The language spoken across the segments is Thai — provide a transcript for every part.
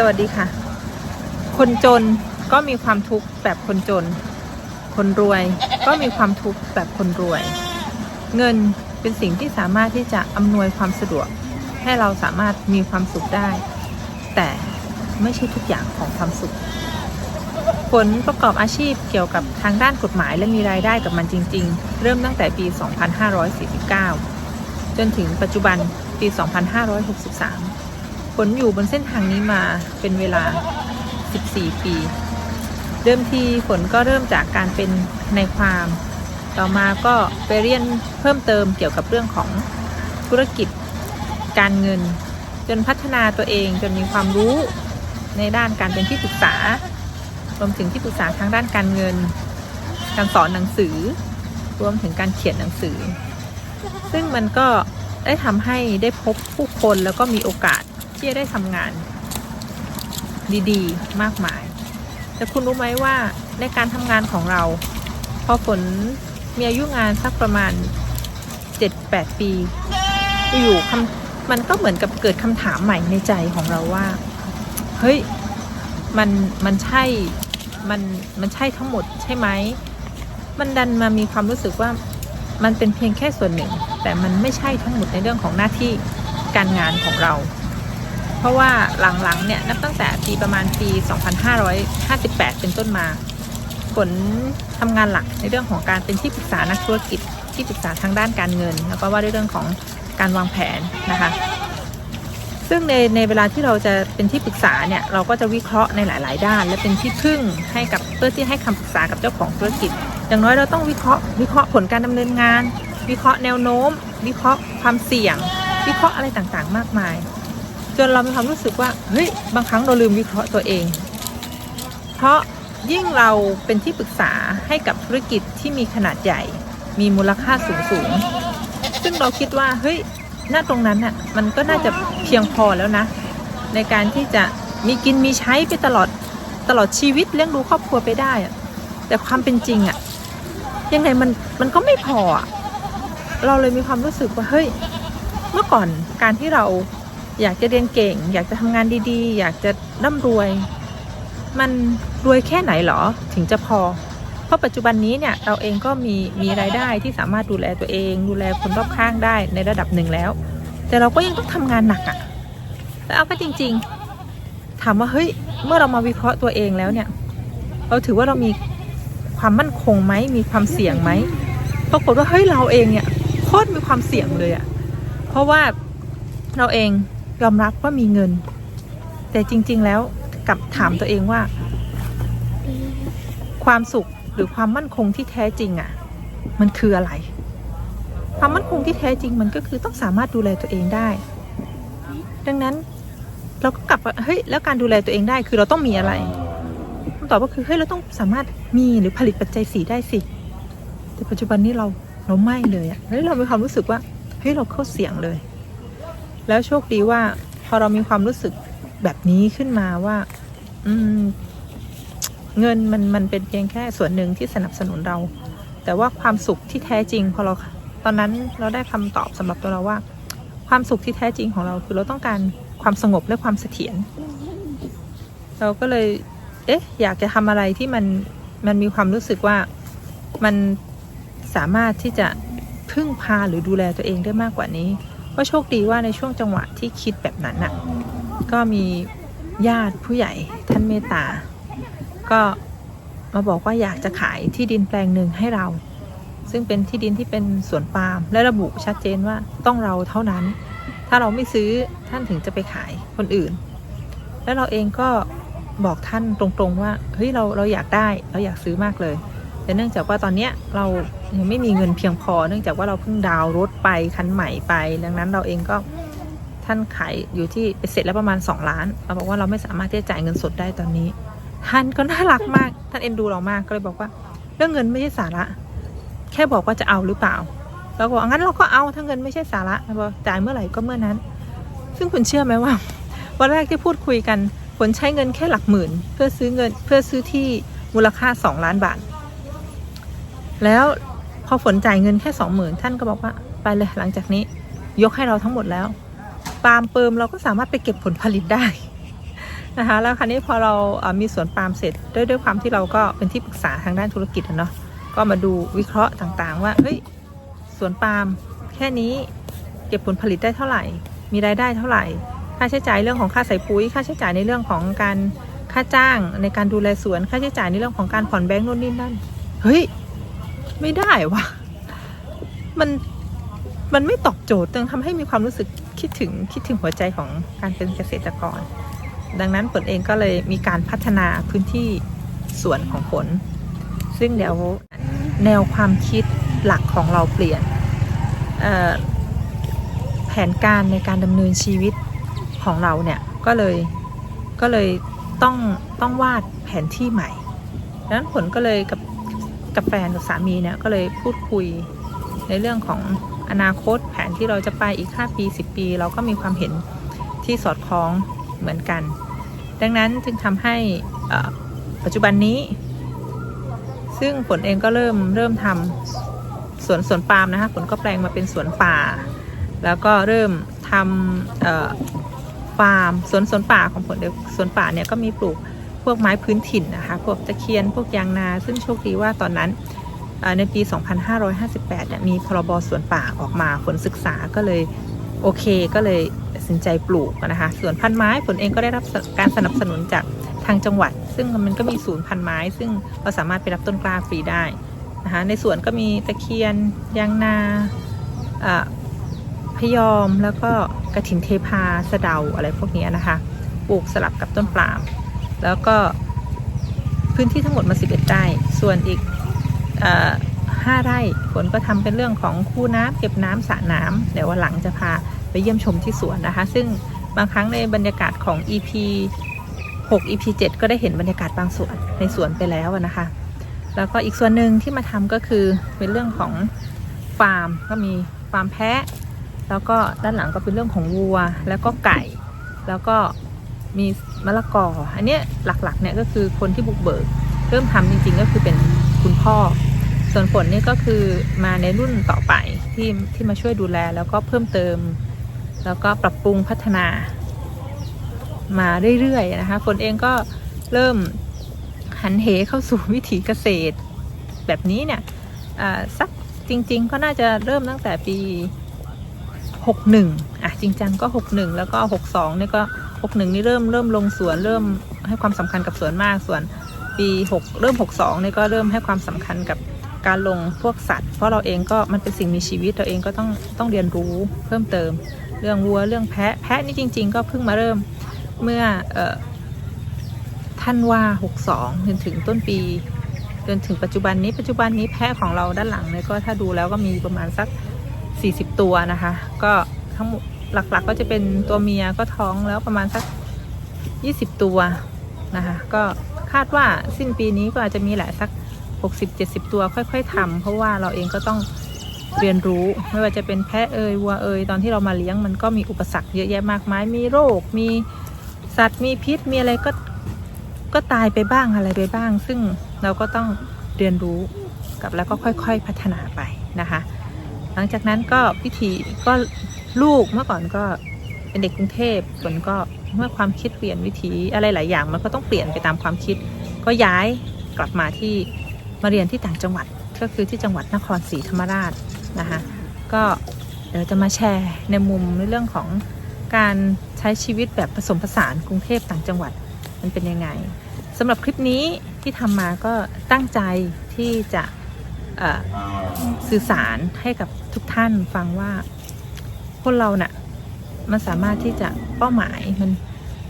สวัสดีค่ะ คนจนก็มีความทุกข์แบบคนจน คนรวยก็มีความทุกข์แบบคนรวย เงินเป็นสิ่งที่สามารถที่จะอำนวยความสะดวก ให้เราสามารถมีความสุขได้ แต่ไม่ใช่ทุกอย่างของความสุขผลประกอบอาชีพเกี่ยวกับทางด้านกฎหมายและมีรายได้กับมันจริง ๆ เริ่มตั้งแต่ปี 2549 จนถึงปัจจุบันปี 2563 ผลอยู่บนเส้นทางนี้มาเป็นเวลา 14 ปีเดิมทีฝนก็เริ่มจากการเป็นในความ ต่อมาก็ไปเรียนเพิ่มเติมเกี่ยวกับเรื่องของธุรกิจการเงิน จนพัฒนาตัวเองจนมีความรู้ในด้านการเป็นที่ปรึกษารวมถึงที่ปรึกษาทางด้านการเงิน การสอนหนังสือ รวมถึงการเขียนหนังสือ ซึ่งมันก็ได้ทำให้ได้พบผู้คนแล้วก็มีโอกาส ที่จะได้ทำงานดีๆ มากมาย แต่คุณรู้ไหมว่าในการทำงานของเรา พอฝนมีอายุงานสักประมาณ 7-8 ปี อยู่คำมันก็เหมือนกับเกิดคำถามใหม่ในใจของเราว่า เฮ้ย มันมันใช่ มันมันใช่ทั้งหมดใช่ไหม มันดันมามีความรู้สึกว่ามันเป็นเพียงแค่ส่วนหนึ่ง แต่มันไม่ใช่ทั้งหมดในเรื่องของหน้าที่การงานของเรา เพราะว่าหลังๆเนี่ยนับตั้งแต่ปีประมาณปี 2558 เป็นต้นมาผลทำงานหลักในเรื่องของการเป็นที่ปรึกษานักธุรกิจที่ปรึกษาทางด้านการเงิน แล้วก็ว่าด้วยเรื่องของการวางแผนนะคะซึ่งในในเวลาที่เราจะเป็นที่ปรึกษาเนี่ยเราก็จะวิเคราะห์ในหลาย ๆ ด้าน และเป็นที่พึ่งให้กับเพื่อที่ให้คำปรึกษากับเจ้าของธุรกิจ อย่างน้อยเราต้องวิเคราะห์วิเคราะห์ผลการดำเนินงาน วิเคราะห์แนวโน้ม วิเคราะห์ความเสี่ยง วิเคราะห์อะไรต่างๆ มากมาย จนเรามีความรู้สึกว่าเฮ้ยบางครั้งเราลืมวิเคราะห์ตัวเอง เพราะยิ่งเราเป็นที่ปรึกษาให้กับธุรกิจที่มีขนาดใหญ่ มีมูลค่าสูงสูงๆซึ่งเราคิดว่าเฮ้ยณตรงนั้นน่ะมันก็น่าจะเพียงพอแล้วนะ ในการที่จะมีกินมีใช้ไปตลอดตลอดชีวิตเลี้ยงดูครอบครัวไปได้อะแต่ความเป็นจริงอะยังไงมันมันก็ไม่พอ เราเลยมีความรู้สึกว่าเฮ้ย เมื่อก่อนการที่เรา อยากจะเรียนเก่ง อยากจะทำงานดีๆ อยากจะร่ำรวย มันรวยแค่ไหนหรอถึงจะพอ เพราะปัจจุบันนี้เนี่ยเราเองก็มีมีรายได้ที่สามารถดูแลตัวเอง ดูแลคนรอบข้างได้ในระดับหนึ่งแล้ว แต่เราก็ยังต้องทำงานหนักอะ่ะแล้วเอาก็จริง ๆ ถามว่าเฮ้ยเมื่อเรามาวิเคราะห์ตัวเองแล้วเนี่ย เราถือว่าเรามีความมั่นคงไหมมีความเสี่ยงไหมปรากฏว่าเฮ้ยเราเองเนี่ยโคตรมีความเสี่ยงเลยอะ่ะเพราะว่าเราเอง ยอมรับว่ามีเงิน แต่จริง ๆ แล้วกลับถามตัวเองว่า ความสุขหรือความมั่นคงที่แท้จริงอะ่ะ มันคืออะไร ความมั่นคงที่แท้จริงมันก็คือต้องสามารถดูแลตัวเองได้ ดังนั้นเราก็กลับว่าเฮ้ยแล้วการดูแลตัวเองได้คือเราต้องมีอะไรคำตอบก็คือเฮ้ยเราต้องสามารถมีหรือผลิตปัจจัยสีได้สิแต่ปัจจุบันนี้เราเราไม่เลยอะแล้วเรามีความรู้สึกว่าเฮ้ยเราเข้าเสี่ยงเลย แล้วโชคดีว่าพอเรามีความรู้สึกแบบนี้ขึ้นมาว่า อืม เงินมันมันเป็นเพียงแค่ส่วนหนึ่งที่สนับสนุนเรา แต่ว่าความสุขที่แท้จริง พอเราตอนนั้นเราได้คำตอบสำหรับตัวเราว่า ความสุขที่แท้จริงของเราคือเราต้องการความสงบและความเสถียรเราก็เลย เอ๊ะ อยากจะทำอะไรที่มันมันมีความรู้สึกว่ามันสามารถที่จะพึ่งพาหรือดูแลตัวเองได้มากกว่านี้ ก็โชคดีว่าในช่วงจังหวะที่คิดแบบนั้นน่ะก็มีญาติผู้ใหญ่ท่านเมตตา ก็มาบอกว่าอยากจะขายที่ดินแปลงหนึ่งให้เรา ซึ่งเป็นที่ดินที่เป็นสวนปาล์มและระบุชัดเจนว่าต้องเราเท่านั้น ถ้าเราไม่ซื้อท่านถึงจะไปขายคนอื่น แล้วเราเองก็บอกท่านตรงๆว่าเฮ้ยเราเราอยากได้เราอยากซื้อมากเลย แต่เนื่องจากว่าตอนเนี้ยเรายังไม่มีเงินเพียงพอ เนื่องจากว่าเราเพิ่งดาวรถไปคันใหม่ไป ดังนั้นเราเองก็ท่านขายอยู่ที่ไปเสร็จแล้วประมาณ 2 ล้าน เราบอกว่าเราไม่สามารถที่จะจ่ายเงินสดได้ตอนนี้ ท่านก็น่ารักมาก ท่านเอ็นดูเรามากก็เลยบอกว่า เรื่องเงินไม่ใช่สาระ แค่บอกว่าจะเอาหรือเปล่าเราก็บอกงั้นเราก็เอาถ้าเงินไม่ใช่สาระเราบอกจ่ายเมื่อไหร่ก็เมื่อนั้น ซึ่งคุณเชื่อไหมว่า วันแรกที่พูดคุยกันผลใช้เงินแค่หลักหมื่น เพื่อซื้อเงินเพื่อซื้อที่มูลค่า 2 ล้านบาท แล้วพอฝนจ่ายเงินแค่สองหมื่นท่านก็บอกว่าไปเลยหลังจากนี้ ยกให้เราทั้งหมดแล้ว ปาล์มเปิมเราก็สามารถไปเก็บผลผลิตได้นะคะแล้วคราวนี้พอเราเอ่อมีสวนปาล์มเสร็จด้วยด้วยความที่เราก็เป็นที่ปรึกษาทางด้านธุรกิจเนาะก็มาดูวิเคราะห์ต่างๆ ว่าเฮ้ยสวนปาล์มแค่นี้เก็บผลผลิตได้เท่าไหร่ มีรายได้เท่าไหร่ ค่าใช้จ่ายเรื่องของค่าใส่ปุ๋ย ค่าใช้จ่ายในเรื่องของการค่าจ้างในการดูแลสวนค่าใช้จ่ายในเรื่องของการผ่อนแบงก์นู่นนี่นั่นเฮ้ย ไม่ได้วะมันมันไม่ตอบโจทย์จึงทำให้มีความรู้สึกคิดถึงคิดถึงหัวใจของการเป็นเกษตรกร ดังนั้นผลเองก็เลยมีการพัฒนาพื้นที่สวนของผล ซึ่งเดี๋ยวแนวความคิดหลักของเราเปลี่ยนแผนการในการดำเนินชีวิตของเราเนี่ยก็เลยก็เลยต้องต้องวาดแผนที่ใหม่ดังนั้นผลก็เลยกับ กับแฟนกับสามีเนี่ยก็เลยพูดคุยในเรื่องของอนาคตแผนที่เราจะไปอีก 5 ปี 10 ปี เราก็มีความเห็นที่สอดคล้องเหมือนกัน ดังนั้นจึงทำให้ปัจจุบันนี้ ซึ่งผลเองก็เริ่มเริ่มทำสวนสวนปาล์มนะคะผลก็แปลงมาเป็นสวนป่า แล้วก็เริ่มทำฟาร์มสวนสวนป่าของผลสวนป่าเนี่ยก็มีปลูก พวกไม้พื้นถิ่นนะคะ พวกตะเคียน พวกยางนา ซึ่งโชคดีว่าตอนนั้นเอ่อในปี 2558เนี่ยมีพรบสวนป่าออกมาผลศึกษาก็เลยโอเคก็เลยตัดสินใจปลูกนะคะสวนพันไม้ผลเองก็ได้รับการสนับสนุนจากทางจังหวัด ซึ่งมันก็มีศูนย์พันไม้ ซึ่งเราสามารถไปรับต้นกล้าฟรีได้นะคะในสวนก็มีตะเคียนยางนาอ่าพยอมแล้วก็กระถินเทพาสะเดาอะไรพวกนี้นะคะ ปลูกสลับกับต้นปาล์ม แล้วก็พื้นที่ทั้งหมดมา 11 ไร่ ส่วนอีกอ5ไร่ฝนก็ทำเป็นเรื่องของคูน้ำเก็บน้ำสระน้ำเดี๋ยววันหลังจะพาไปเยี่ยมชมที่สวนนะคะ ซึ่งบางครั้งในบรรยากาศของ EP 6 EP 7 ก็ได้เห็นบรรยากาศบางส่วนในสวนไปแล้วนะคะ แล้วก็อีกส่วนหนึ่งที่มาทำก็คือเป็นเรื่องของฟาร์มก็มีฟาร์มแพะ แล้วก็ด้านหลังก็เป็นเรื่องของวัว แล้วก็ไก่ แล้วก็ มีมะละกอ อันเนี้ยหลักๆเนี่ยก็คือคนที่บุกเบิก เริ่มทำจริงๆก็คือเป็นคุณพ่อ ส่วนผลเนี่ยก็คือมาในรุ่นต่อไปที่ที่มาช่วยดูแลแล้วก็เพิ่มเติม แล้วก็ปรับปรุงพัฒนา มาเรื่อยๆนะคะฝนเองก็เริ่มหันเหเข้าสู่วิถีเกษตร แบบนี้เนี่ยสักจริง ๆ ก็น่าจะเริ่มตั้งแต่ปี 61อะจริงจังก็ 61 แล้วก็ 62เนี่ยก็ 61นี่เริ่มเริ่มลงสวนเริ่มให้ความสำคัญกับสวนมากส่วนปี6เริ่ม62เนี่ก็เริ่มให้ความสำคัญกับการลงพวกสัตว์ เพราะเราเองก็มันเป็นสิ่งมีชีวิตเราเองก็ต้องต้องเรียนรู้เพิ่มเติม เรื่องวัวเรื่องแพะแพะนี่จริง ๆ ก็เพิ่งมาเริ่มเมื่อเอ่อท่านว่า62จนถึงต้นปีจนถึงปัจจุบันนี้ปัจจุบันนี้แพะของเราด้านหลังเนี่ยก็ถ้าดูแล้วก็มีประมาณสัก 40 ตัวนะคะ ก็ทั้งหมด หลักๆก็จะเป็นตัวเมียก็ท้องแล้วประมาณสัก 20 ตัวนะคะ ก็คาดว่าสิ้นปีนี้ก็อาจจะมีแหละสัก 60-70 ตัวค่อย ๆทำเพราะว่าเราเองก็ต้องเรียนรู้ไม่ว่าจะเป็นแพะเอยวัวเอยตอนที่เรามาเลี้ยงมันก็มีอุปสรรคเยอะแยะมากมาย มีโรค มีสัตว์มีพิษมีอะไรก็ก็ตายไปบ้างอะไรไปบ้าง ซึ่งเราก็ต้องเรียนรู้กับแล้วก็ค่อยๆพัฒนาไปนะคะ หลังจากนั้นก็พิธีก็ ลูกเมื่อก่อนก็เป็นเด็กกรุงเทพฝนก็เมื่อความคิดเปลี่ยนวิถีอะไรหลายอย่างมันก็ต้องเปลี่ยนไปตามความคิด ก็ย้ายกลับมาที่มาเรียนที่ต่างจังหวัดก็คือที่จังหวัดนครศรีธรรมราชนะคะก็เดี๋ยวจะมาแชร์ในมุมในเรื่องของการใช้ชีวิตแบบผสมผสานกรุงเทพต่างจังหวัดมันเป็นยังไงสำหรับคลิปนี้ที่ทำมาก็ตั้งใจที่จะสื่อสารให้กับทุกท่านฟังว่า คนเราเน่ะมันสามารถที่จะเป้าหมายมัน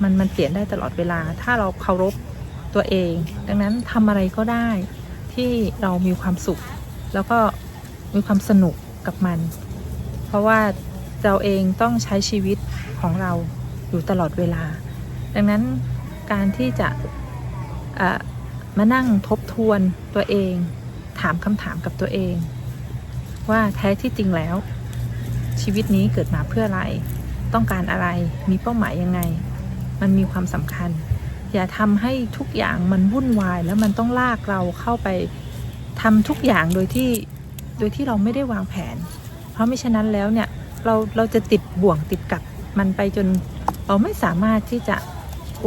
มันมันเปลี่ยนได้ตลอดเวลา ถ้าเราเคารพตัวเอง ดังนั้นทำอะไรก็ได้ที่เรามีความสุข แล้วก็มีความสนุกกับมัน เพราะว่าเราเองต้องใช้ชีวิตของเราอยู่ตลอดเวลา ดังนั้นการที่จะเอ่อมานั่งทบทวนตัวเอง ถามคำถามกับตัวเอง ว่าแท้ที่จริงแล้ว ชีวิตนี้เกิดมาเพื่ออะไร ต้องการอะไรมีเป้าหมายยังไง มันมีความสำคัญ อย่าทำให้ทุกอย่างมันวุ่นวาย แล้วมันต้องลากเราเข้าไปทำทุกอย่างโดยที่โดยที่เราไม่ได้วางแผน เพราะไม่ฉะนั้นแล้วเนี่ยเราเราจะติดบ่วงติดกับมันไปจนเราไม่สามารถที่จะ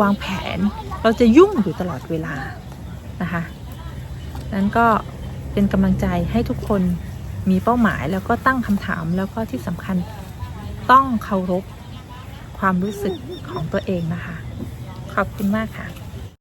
วางแผน เราจะยุ่งอยู่ตลอดเวลานะคะนั้นก็เป็นกำลังใจให้ทุกคน มีเป้าหมายแล้วก็ตั้งคำถามแล้วก็ที่สำคัญต้องเคารพความรู้สึกของตัวเองนะคะ ขอบคุณมากค่ะ